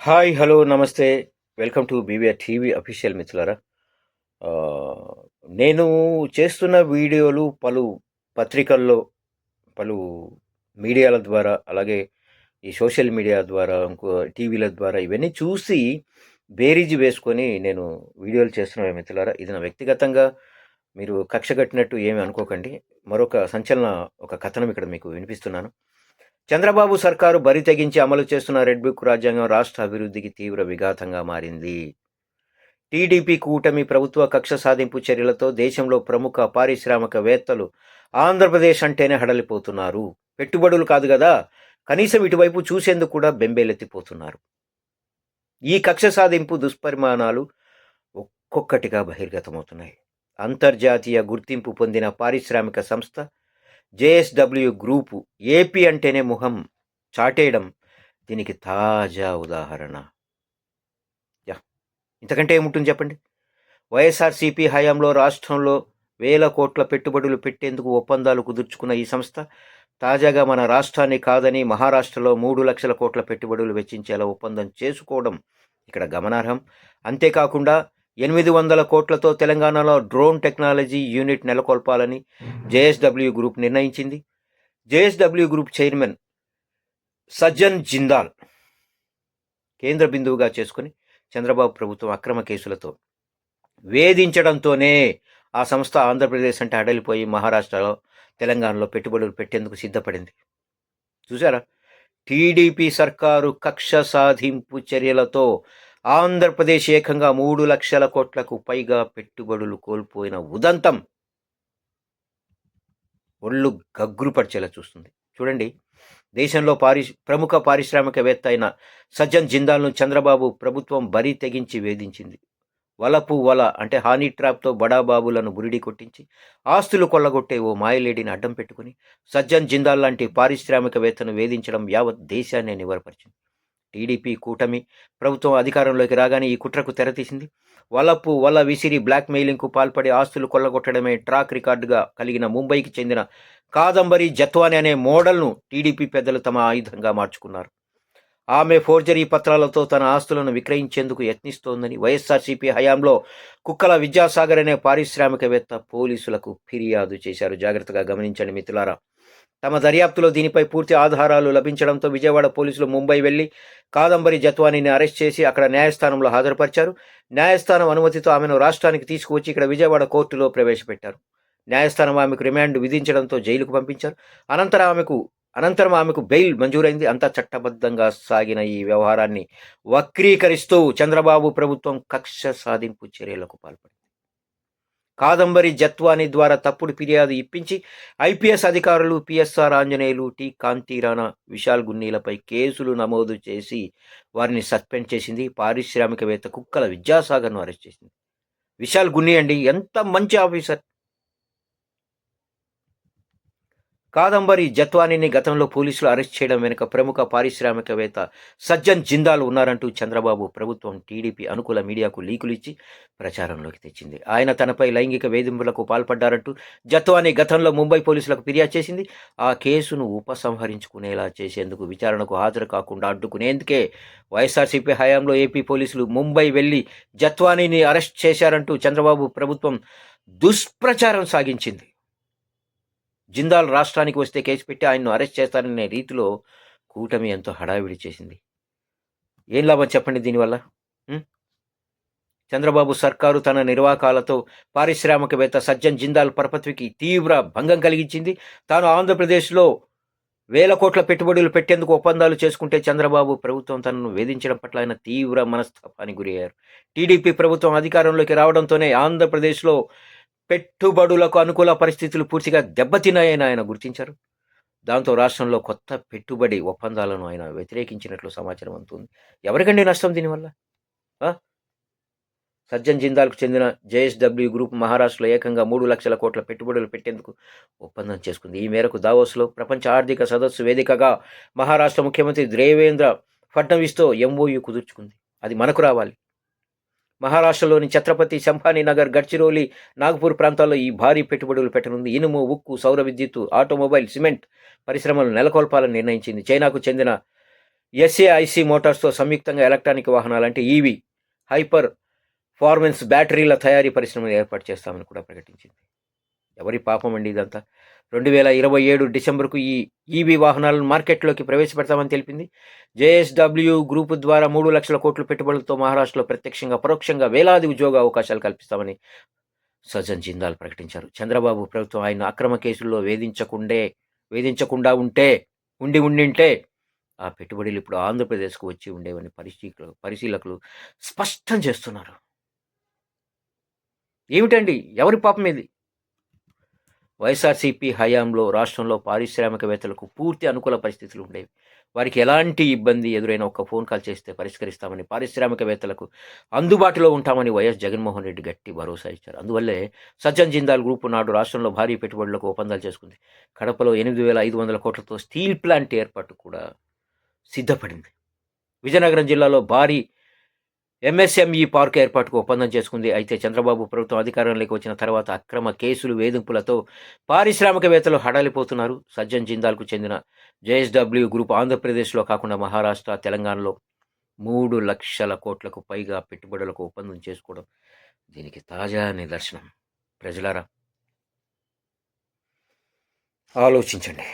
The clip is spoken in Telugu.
హాయ్ హలో నమస్తే. Welcome to BVR TV official మిత్రులారా. నేను చేస్తున్న వీడియోలు పలు పత్రికల్లో పలు మీడియాల ద్వారా అలాగే ఈ సోషల్ మీడియా ద్వారా ఇంకో టీవీల ద్వారా ఇవన్నీ చూసి బేరీజు వేసుకొని నేను వీడియోలు చేస్తున్న మిత్రులారా. ఇది నా వ్యక్తిగతంగా మీరు కక్ష కట్టినట్టు ఏమి అనుకోకండి. మరొక సంచలన ఒక కథనం ఇక్కడ మీకు వినిపిస్తున్నాను. చంద్రబాబు సర్కారు బరి తెగించి అమలు చేస్తున్న రెడ్ బుక్ రాజ్యాంగం రాష్ట్ర అభివృద్ధికి తీవ్ర విఘాతంగా మారింది. టీడీపీ కూటమి ప్రభుత్వ కక్ష సాధింపు చర్యలతో దేశంలో ప్రముఖ పారిశ్రామికవేత్తలు ఆంధ్రప్రదేశ్ అంటేనే హడలిపోతున్నారు. పెట్టుబడులు కాదు కదా కనీసం ఇటువైపు చూసేందుకు కూడా బెంబేలెత్తిపోతున్నారు. ఈ కక్ష సాధింపు దుష్పరిమాణాలు ఒక్కొక్కటిగా బహిర్గతమవుతున్నాయి. అంతర్జాతీయ గుర్తింపు పొందిన పారిశ్రామిక సంస్థ జేఎస్డబ్ల్యూ గ్రూపు ఏపీ అంటేనే ముఖం చాటేయడం దీనికి తాజా ఉదాహరణ. యా ఇంతకంటే ఏముంటుంది చెప్పండి? వైఎస్ఆర్సీపీ హయాంలో రాష్ట్రంలో వేల కోట్ల పెట్టుబడులు పెట్టేందుకు ఒప్పందాలు కుదుర్చుకున్న ఈ సంస్థ తాజాగా మన రాష్ట్రాన్ని కాదని మహారాష్ట్రలో మూడు లక్షల కోట్ల పెట్టుబడులు వెచ్చించేలా ఒప్పందం చేసుకోవడం ఇక్కడ గమనార్హం. అంతేకాకుండా ఎనిమిది వందల కోట్లతో తెలంగాణలో డ్రోన్ టెక్నాలజీ యూనిట్ నెలకొల్పాలని జేఎస్డబ్ల్యూ గ్రూప్ నిర్ణయించింది. JSW group chairman Sajjan Jindal కేంద్ర బిందువుగా చేసుకుని చంద్రబాబు ప్రభుత్వం అక్రమ కేసులతో వేధించడంతోనే ఆ సంస్థ ఆంధ్రప్రదేశ్ అంటే అడలిపోయి మహారాష్ట్రలో తెలంగాణలో పెట్టుబడులు పెట్టేందుకు సిద్ధపడింది. చూసారా టీడీపీ సర్కారు కక్ష సాధింపు చర్యలతో ఆంధ్రప్రదేశ్ ఏకంగా మూడు లక్షల కోట్లకు పైగా పెట్టుబడులు కోల్పోయిన ఉదంతం ఒళ్ళు గగ్గురుపరిచేలా చూస్తుంది. చూడండి దేశంలో పారిశ్ ప్రముఖ పారిశ్రామికవేత్త అయిన సజ్జన్ జిందాల్ను చంద్రబాబు ప్రభుత్వం బరి తెగించి వేధించింది. వలపు వల అంటే హానీ ట్రాప్తో బడాబాబులను బురిడి కొట్టించి ఆస్తులు కొల్లగొట్టే ఓ మాయలేడిని అడ్డం పెట్టుకుని సజ్జన్ జిందాల్ లాంటి పారిశ్రామికవేత్తను వేధించడం యావత్ దేశాన్ని నివరపరిచింది. టీడీపీ కూటమి ప్రభుత్వం అధికారంలోకి రాగానే ఈ కుట్రకు తెరతీసింది వలపు వల విసిరి బ్లాక్ మెయిలింగ్కు పాల్పడి ఆస్తులు కొల్లగొట్టడమే ట్రాక్ రికార్డుగా కలిగిన ముంబైకి చెందిన కాదంబరి జత్వాని అనే మోడల్ను టీడీపీ పెద్దలు తమ ఆయుధంగా మార్చుకున్నారు. ఆమె ఫోర్జరీ పత్రాలతో తన ఆస్తులను విక్రయించేందుకు యత్నిస్తోందని వైఎస్ఆర్సీపీ హయాంలో కుక్కల విద్యాసాగర్ అనే పారిశ్రామికవేత్త పోలీసులకు ఫిర్యాదు చేశారు. జాగ్రత్తగా గమనించండి మిత్రులారా. తమ దర్యాప్తులో దీనిపై పూర్తి ఆధారాలు లభించడంతో విజయవాడ పోలీసులు ముంబై వెళ్ళి కాదంబరి జత్వానీని అరెస్ట్ చేసి అక్కడ న్యాయస్థానంలో హాజరుపరిచారు. న్యాయస్థానం అనుమతితో ఆమెను రాష్ట్రానికి తీసుకువచ్చి ఇక్కడ విజయవాడ కోర్టులో ప్రవేశపెట్టారు. న్యాయస్థానం ఆమెకు రిమాండ్ విధించడంతో జైలుకు పంపించారు. అనంతరం ఆమెకు అనంతరం ఆమెకు బెయిల్ మంజూరైంది. అంతా చట్టబద్ధంగా సాగిన ఈ వ్యవహారాన్ని వక్రీకరిస్తూ చంద్రబాబు ప్రభుత్వం కక్ష సాధింపు చర్యలకు పాల్పడింది. కాదంబరి జత్వాని ద్వారా తప్పుడు ఫిర్యాదు ఇప్పించి ఐపీఎస్ అధికారులు పిఎస్ఆర్ ఆంజనేయులు టి. కాంతిరాణా విశాల్ గున్నీలపై కేసులు నమోదు చేసి వారిని సస్పెండ్ చేసింది. పారిశ్రామికవేత్త కుక్కల విద్యాసాగర్ను అరెస్ట్ చేసింది. విశాల్ గున్ని అండి ఎంత మంచి ఆఫీసర్? కాదంబరి జత్వానీని గతంలో పోలీసులు అరెస్ట్ చేయడం వెనుక ప్రముఖ పారిశ్రామికవేత్త సజ్జన్ జిందాల్ ఉన్నారంటూ చంద్రబాబు ప్రభుత్వం టీడీపీ అనుకూల మీడియాకు లీకులు ఇచ్చి ప్రచారంలోకి తెచ్చింది. ఆయన తనపై లైంగిక వేధింపులకు పాల్పడ్డారంటూ జత్వానీ గతంలో ముంబై పోలీసులకు ఫిర్యాదు చేసింది. ఆ కేసును ఉపసంహరించుకునేలా చేసేందుకు విచారణకు హాజరు కాకుండా అడ్డుకునేందుకే వైఎస్ఆర్సీపీ హయాంలో ఏపీ పోలీసులు ముంబై వెళ్ళి జత్వానీని అరెస్ట్ చేశారంటూ చంద్రబాబు ప్రభుత్వం దుష్ప్రచారం సాగించింది. జిందాల్ రాష్ట్రానికి వస్తే కేసు పెట్టి ఆయన్ను అరెస్ట్ చేస్తారనే రీతిలో కూటమి ఎంతో హడావిడి చేసింది. ఏం లాభం చెప్పండి దీనివల్ల? చంద్రబాబు సర్కారు తన నిర్వాకాలతో పారిశ్రామికవేత్త సజ్జన్ జిందాల్ పరపతికి తీవ్ర భంగం కలిగించింది. తాను ఆంధ్రప్రదేశ్లో వేల కోట్ల పెట్టుబడులు పెట్టేందుకు ఒప్పందాలు చేసుకుంటే చంద్రబాబు ప్రభుత్వం తనను వేధించడం పట్ల ఆయన తీవ్ర మనస్తాపానికి గురయ్యారు. టీడీపీ ప్రభుత్వం అధికారంలోకి రావడంతోనే ఆంధ్రప్రదేశ్లో పెట్టుబడులకు అనుకూల పరిస్థితులు పూర్తిగా దెబ్బతిన్నాయని ఆయన గుర్తించారు. దాంతో రాష్ట్రంలో కొత్త పెట్టుబడి ఒప్పందాలను ఆయన వ్యతిరేకించినట్లు సమాచారం అందుతుంది. ఎవరికండి నష్టం దీనివల్ల? సజ్జన్ జిందాల్కు చెందిన జేఎస్డబ్ల్యూ గ్రూప్ మహారాష్ట్రలో ఏకంగా మూడు లక్షల కోట్ల పెట్టుబడులు పెట్టేందుకు ఒప్పందం చేసుకుంది. ఈ మేరకు దావోస్లో ప్రపంచ ఆర్థిక సదస్సు వేదికగా మహారాష్ట్ర ముఖ్యమంత్రి దేవేంద్ర ఫడ్నవీస్తో ఎంఓయూ కుదుర్చుకుంది. అది మనకు రావాలి. మహారాష్ట్రలోని ఛత్రపతి శంభానీ నగర్ గడ్చిరోలి నాగపూర్ ప్రాంతాల్లో ఈ భారీ పెట్టుబడులు పెట్టనుంది. ఇనుము ఉక్కు సౌర విద్యుత్తు ఆటోమొబైల్ సిమెంట్ పరిశ్రమలు నెలకొల్పాలని నిర్ణయించింది. చైనాకు చెందిన ఎస్ఏఐసి మోటార్స్తో సంయుక్తంగా ఎలక్ట్రానిక్ వాహనాలు అంటే ఈవీ హైపర్ ఫార్మెన్స్ బ్యాటరీల తయారీ పరిశ్రమను ఏర్పాటు చేస్తామని కూడా ప్రకటించింది. ఎవరి పాపం అండి ఇదంతా? రెండు వేల ఇరవై ఏడు డిసెంబర్కు ఈ ఈవీ వాహనాలను మార్కెట్లోకి ప్రవేశపెడతామని తెలిపింది. జేఎస్డబ్ల్యూ గ్రూప్ ద్వారా మూడు లక్షల కోట్ల పెట్టుబడులతో మహారాష్ట్రలో ప్రత్యక్షంగా పరోక్షంగా వేలాది ఉద్యోగ అవకాశాలు కల్పిస్తామని సజ్జన్ జిందాల్ ప్రకటించారు. చంద్రబాబు ప్రభుత్వం ఆయన అక్రమ కేసుల్లో వేధించకుండే వేధించకుండా ఉంటే ఉండి ఉండింటే ఆ పెట్టుబడులు ఇప్పుడు ఆంధ్రప్రదేశ్కు వచ్చి ఉండేవని పరిశీలకులు పరిశీలకులు స్పష్టం చేస్తున్నారు. ఏమిటండి? ఎవరి పాపం ఇది? వైఎస్ఆర్సీపీ హయాంలో రాష్ట్రంలో పారిశ్రామికవేత్తలకు పూర్తి అనుకూల పరిస్థితులు ఉండేవి. వారికి ఎలాంటి ఇబ్బంది ఎదురైనా ఒక ఫోన్ కాల్ చేస్తే పరిష్కరిస్తామని పారిశ్రామికవేత్తలకు అందుబాటులో ఉంటామని వైఎస్ జగన్మోహన్ రెడ్డి గట్టి భరోసా ఇచ్చారు. అందువల్లే సజ్జన్ జిందాల్ గ్రూప్ నాడు రాష్ట్రంలో భారీ పెట్టుబడులకు ఒప్పందాలు చేసుకుంది. కడపలో ఎనిమిది వేల ఐదు వందల కోట్లతో స్టీల్ ప్లాంట్ ఏర్పాటు కూడా సిద్ధపడింది. విజయనగరం జిల్లాలో భారీ ఎంఎస్ఎంఈ పార్క్ ఏర్పాటుకు ఒప్పందం చేసుకుంది. అయితే చంద్రబాబు ప్రభుత్వం అధికారంలోకి వచ్చిన తర్వాత అక్రమ కేసులు వేధింపులతో పారిశ్రామికవేత్తలు హడలిపోతున్నారు. సజ్జన్ జిందాల్కు చెందిన జేఎస్డబ్ల్యూ గ్రూప్ ఆంధ్రప్రదేశ్లో కాకుండా మహారాష్ట్ర తెలంగాణలో మూడు లక్షల కోట్లకు పైగా పెట్టుబడులకు ఒప్పందం చేసుకోవడం దీనికి తాజా నిదర్శనం. ప్రజలారా ఆలోచించండి.